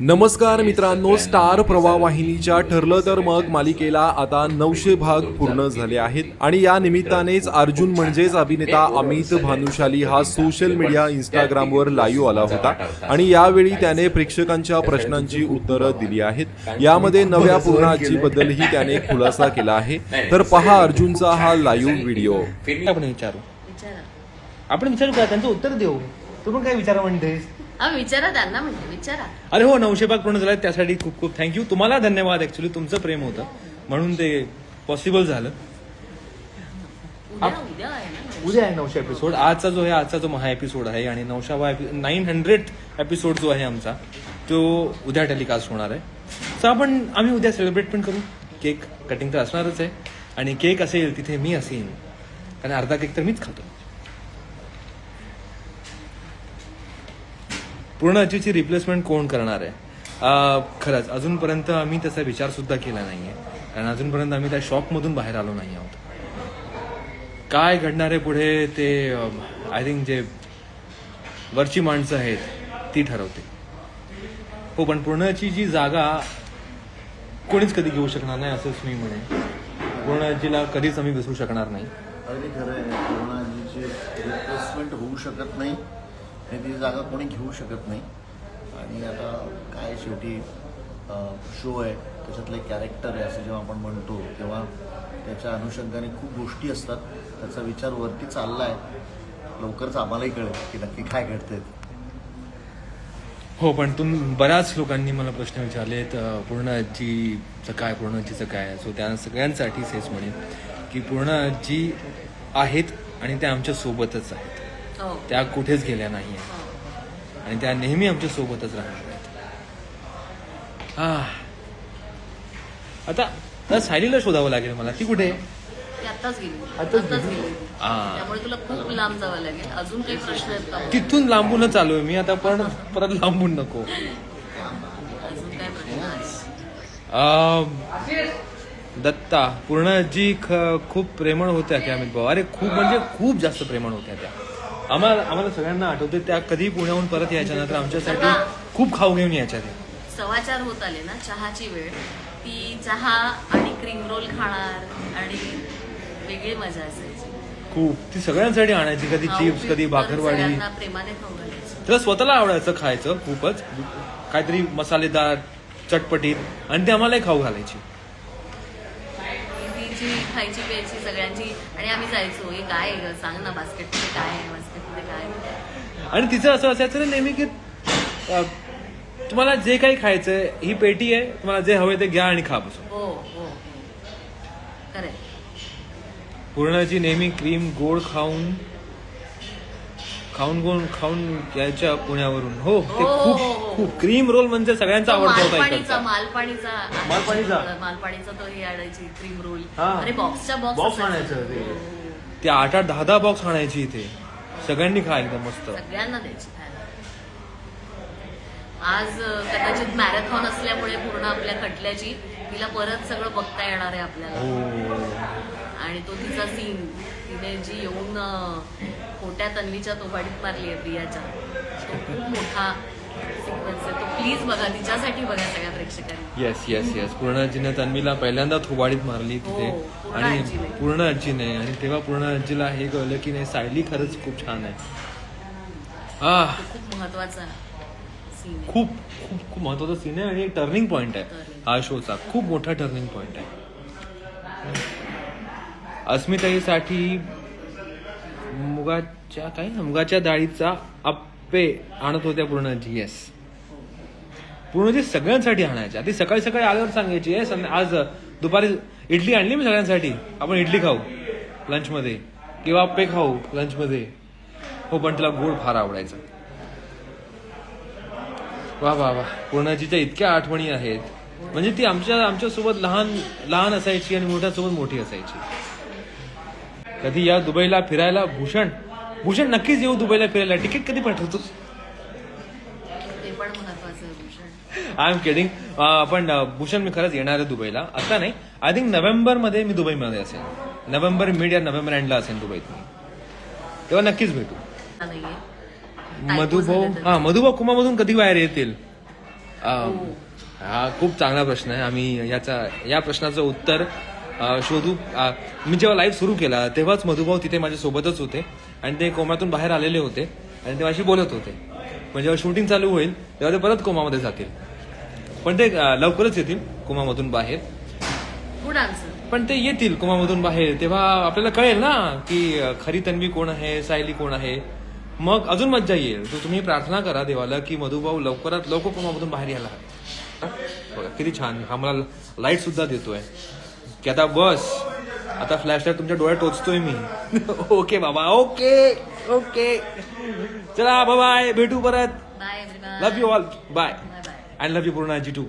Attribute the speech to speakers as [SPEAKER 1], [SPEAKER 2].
[SPEAKER 1] नमस्कार मित्रांनो स्टार प्रवाह वाहिनीच्या ठरलं तर मग मालिकेला आता नऊशे भाग पूर्ण झाले आहेत. आणि या निमित्तानेच अर्जुन म्हणजेच अभिनेता अमित भानुशाली हा सोशल मीडिया इंस्टाग्रामवर लाईव्ह आला होता. आणि यावेळी त्याने प्रेक्षकांच्या प्रश्नांची उत्तरं दिली आहेत. यामध्ये नव्या पूर्ण आजी बद्दलही त्याने खुलासा केला आहे. तर पहा अर्जुनचा हा लाईव्ह व्हिडिओ
[SPEAKER 2] आपण विचारू.
[SPEAKER 3] विचारा.
[SPEAKER 2] आपण विचारू का? त्यांचं उत्तर देऊ. तू पण काय विचारा म्हणतेस?
[SPEAKER 3] हा विचारा त्यांना म्हणजे विचारा.
[SPEAKER 2] अरे हो नऊशे भाग पूर्ण झाला त्यासाठी खूप खूप थँक्यू तुम्हाला धन्यवाद ऍक्च्युली तुमचं प्रेम होतं. म्हणून ते पॉसिबल झालं.
[SPEAKER 3] उद्या उद्या आहे ना
[SPEAKER 2] उद्या आहे नऊशे एपिसोड आजचा जो आहे आजचा जो महा एपिसोड आहे आणि नऊशावा नाईन हंड्रेड एपिसोड जो आहे आमचा तो उद्या टेलिकास्ट होणार आहे. सो आपण आम्ही उद्या सेलिब्रेट पण करू. केक कटिंग तर असणारच आहे. आणि केक असेल तिथे मी असेन. कारण अर्धा केक तर मीच खातो. पूर्ण अजीची रिप्लेसमेंट कोण करणार आहे? खरंच अजूनपर्यंत आम्ही त्याचा विचार सुद्धा केला नाहीये. कारण अजूनपर्यंत आम्ही त्या शॉपमधून बाहेर आलो नाही आहोत. काय घडणार आहे पुढे ते आय थिंक जे वरची माणसं आहेत ती ठरवते हो पण पूर्णची जी जागा कोणीच कधी घेऊ शकणार नाही असंच मी म्हणे पूर्णजीला कधीच आम्ही विसरू शकणार नाही.
[SPEAKER 4] अगदी खरं आहे. कोणाची रिप्लेसमेंट होऊ शकत नाही. ती जागा कोणी घेऊ शकत नाही. आणि आता काय शेवटी शो आहे त्याच्यातलं एक कॅरेक्टर आहे असं जेव्हा आपण म्हणतो तेव्हा त्याच्या अनुषंगाने खूप गोष्टी असतात. त्याचा विचार वरती चालला आहे लवकरच आम्हालाही कळेल की नक्की काय घडतंय.
[SPEAKER 2] हो पण तुम बऱ्याच लोकांनी मला प्रश्न विचारलेत अं, पूर्ण आजीचं काय पूर्ण आजीचं काय? सो त्या सगळ्यांसाठीच हेच म्हणेन की पूर्ण आजी आहेत आणि त्या आमच्या सोबतच आहेत. त्या कुठेच गेल्या नाही
[SPEAKER 3] हो.
[SPEAKER 2] आणि त्या नेहमी आमच्या सोबतच राहणार आहेत. आह. आता सायलीला शोधावं लागेल मला. ती कुठे?
[SPEAKER 3] आत्ताच गेली. त्यामुळे तुला खूप लांब जावं लागेल. अजून काही प्रश्न आहेत
[SPEAKER 2] तिथून लांबूनच आलोय मी. आता पण परत लांबून नको.
[SPEAKER 3] अजून काय प्रश्न
[SPEAKER 2] दत्ता जी ख- खूप प्रेमळ होत्या त्या अमित भाऊ. अरे खूप म्हणजे खूप जास्त प्रेमळ होत्या त्या. आम्हाला आम्हाला सगळ्यांना आठवते त्या कधी पुण्याहून परत यायच्या नंतर आमच्यासाठी खूप खाऊ घेऊन यायच्या त्या.
[SPEAKER 3] सवाचार होत आले ना चहाची वेळ. ती चहा आणि क्रीम रोल खाणार आणि वेगळी मजा असायची.
[SPEAKER 2] खूप. ती सगळ्यांसाठी आणायची कधी चिप्स कधी भाकरवाडी.
[SPEAKER 3] सगळ्यांना प्रेमाने खाऊ घालायची.
[SPEAKER 2] तिला स्वतःला आवडायचं खायचं खूपच. काहीतरी मसालेदार चटपटीत आणि ते आम्हालाही खाऊ घालायची.
[SPEAKER 3] ती जी खायची प्यायची सगळ्यांची आणि आम्ही जायचो हे काय आहे गं? सांग ना बास्केटमध्ये काय आहे बास्केटमध्ये काय आहे?
[SPEAKER 2] आणि तिचं असं असायचं ना नेहमी की अं, तुम्हाला जे काही खायचंय ही पेटी आहे तुम्हाला जे हवे ते घ्या आणि खा बसून
[SPEAKER 3] हो हो खरंय
[SPEAKER 2] पूर्णाची नेहमी क्रीम गोड खाऊन खाऊन गोड खाऊन यायच्या पुण्यावरून हो ते
[SPEAKER 3] हो, हो,
[SPEAKER 2] खूप
[SPEAKER 3] हो, हो.
[SPEAKER 2] खूप क्रीम रोल म्हणजे सगळ्यांचा आवडता होता
[SPEAKER 3] मालपाणीचा
[SPEAKER 2] इकडचा.
[SPEAKER 3] मालपाणीचा.
[SPEAKER 2] मालपाणीचा?
[SPEAKER 3] मालपाणीचा तो हे आणायची क्रीम रोल
[SPEAKER 2] हा.
[SPEAKER 3] अरे बॉक्सच्या बॉक्स
[SPEAKER 2] बॉक्स आणायचं ते. ते आठ आठ दहा दहा बॉक्स आणायची इथे. सगळ्यांनी खा एकदम मस्त.
[SPEAKER 3] सगळ्यांना द्यायची खायला. आज अं, कदाचित मॅरेथॉन असल्यामुळे पूर्ण आपल्या खटल्याची तिला परत सगळं बघता येणार आहे आपल्याला.
[SPEAKER 2] हो.
[SPEAKER 3] आणि तो तिचा सीन तिने जी येऊन अं, खोट्या तन्वीच्या तोबाडीत मारली आहे प्रियाच्या तो खूप मोठा सिक्वेन्स आहे. तो प्लीज बघा तिच्यासाठी बघा सगळ्या प्रेक्षकांनी.
[SPEAKER 2] येस येस येस पूर्णाजीने तन्वीला पहिल्यांदा थोबाडीत मारली तिथे.
[SPEAKER 3] हो, पूर्ण
[SPEAKER 2] आणि
[SPEAKER 3] आजीने.
[SPEAKER 2] पूर्ण आजीने. आणि तेव्हा पूर्ण आजीला हे कळलं की नाही सायली खरंच खूप छान आहे.
[SPEAKER 3] खूप महत्त्वाचा सीन आहे.
[SPEAKER 2] खूप खूप खूप महत्त्वाचा सीन आहे आणि एक टर्निंग पॉइंट आहे. हा शोचा खूप मोठा टर्निंग पॉइंट आहे. अस्मिताईसाठी मुगाच्या काय मुगाच्या डाळीचा पे आणत होत्या पूर्णजी येस पूर्णजी सगळ्यांसाठी आणायच्या. ती सकाळी सकाळी आल्यावर सांगायची येस आज दुपारी इडली आणली मी सगळ्यांसाठी. आपण इडली खाऊ लंचमध्ये किंवा आप्पे खाऊ लंचमध्ये हो पण तिला गोड फार आवडायचं. वा वा वा. पूर्णाजीच्या इतक्या आठवणी आहेत. म्हणजे ती आमच्या आमच्यासोबत लहान लहान असायची आणि मोठ्यासोबत मोठी असायची. कधी या दुबईला फिरायला भूषण भूषण नक्कीच येऊ दुबईला फिरायला तिकीट कधी पाठवतोस
[SPEAKER 3] ते पण महत्वाचं आहे भूषण.
[SPEAKER 2] आय एम केडिंग पण भूषण मी खरंच येणार आहे दुबईला. आता नाही आय थिंक नोव्हेंबरमध्ये मी दुबईमध्ये असेल. नोव्हेंबर मिड या नोव्हेंबर एंडला असेल दुबईत मी. तेव्हा नक्कीच भेटू.
[SPEAKER 3] नाहीये.
[SPEAKER 2] मधुभाऊ. हा मधुभाऊ कुमामधून कधी बाहेर येतील? अं, हा खूप चांगला प्रश्न आहे. आम्ही याचा या प्रश्नाचं उत्तर शोधू मी जेव्हा लाईव्ह सुरू केला तेव्हाच मधुभाऊ तिथे माझ्या सोबतच होते. आणि ते कोमातून बाहेर आलेले होते. आणि ते माझ्याशी बोलत होते. पण जेव्हा शूटिंग चालू होईल तेव्हा ते परत कोमामध्ये जातील. पण ते लवकरच येतील कोमामधून बाहेर.
[SPEAKER 3] गुड आन्सर
[SPEAKER 2] पण ते येतील कोमामधून बाहेर. तेव्हा आपल्याला कळेल ना की खरी तन्वी कोण आहे सायली कोण आहे. मग अजून मज्जा येईल. तर तुम्ही प्रार्थना करा देवाला की मधुभाऊ लवकरात लवकर कोमामधून बाहेर यायला हवे. बघा किती छान. हा मला लाइट सुद्धा देतोय. की आता बस आता फ्लॅशलाईट तुमच्या डोळ्यात टोचतोय मी. ओके बाबा ओके ओके. चला बाय भेटू परत. Love you all bye
[SPEAKER 3] bye bye
[SPEAKER 2] and love you पूर्ण जी टू